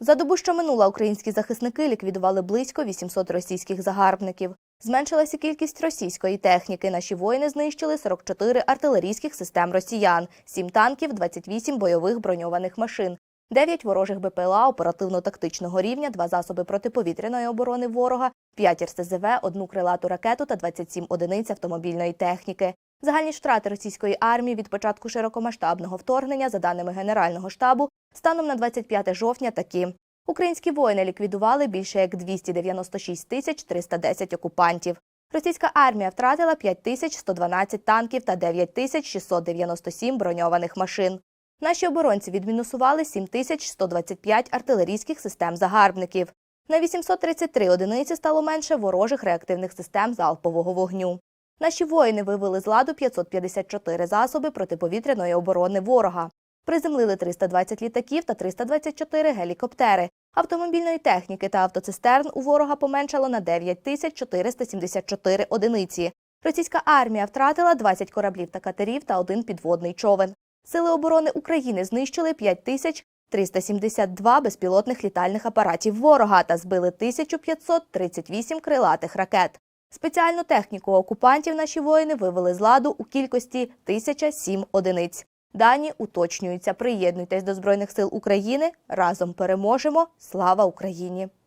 За добу, що минула, українські захисники ліквідували близько 800 російських загарбників. Зменшилася кількість російської техніки. Наші воїни знищили 44 артилерійських систем росіян, 7 танків, 28 бойових броньованих машин, 9 ворожих БПЛА оперативно-тактичного рівня, 2 засоби протиповітряної оборони ворога, 5 РСЗВ, 1 крилату ракету та 27 одиниць автомобільної техніки. Загальні ж втрати російської армії від початку широкомасштабного вторгнення, за даними Генерального штабу, станом на 25 жовтня такі. Українські воїни ліквідували більше як 296 тисяч 310 окупантів. Російська армія втратила 5 тисяч 112 танків та 9 тисяч 697 броньованих машин. Наші оборонці відмінусували 7 тисяч 125 артилерійських систем загарбників. На 833 одиниці стало менше ворожих реактивних систем залпового вогню. Наші воїни вивели з ладу 554 засоби протиповітряної оборони ворога. Приземлили 320 літаків та 324 гелікоптери. Автомобільної техніки та автоцистерн у ворога поменшало на 9 тисяч 474 одиниці. Російська армія втратила 20 кораблів та катерів та один підводний човен. Сили оборони України знищили 5 тисяч 372 безпілотних літальних апаратів ворога та збили 1538 крилатих ракет. Спеціальну техніку окупантів наші воїни вивели з ладу у кількості 1007 одиниць. Дані уточнюються. Приєднуйтесь до Збройних сил України. Разом переможемо. Слава Україні!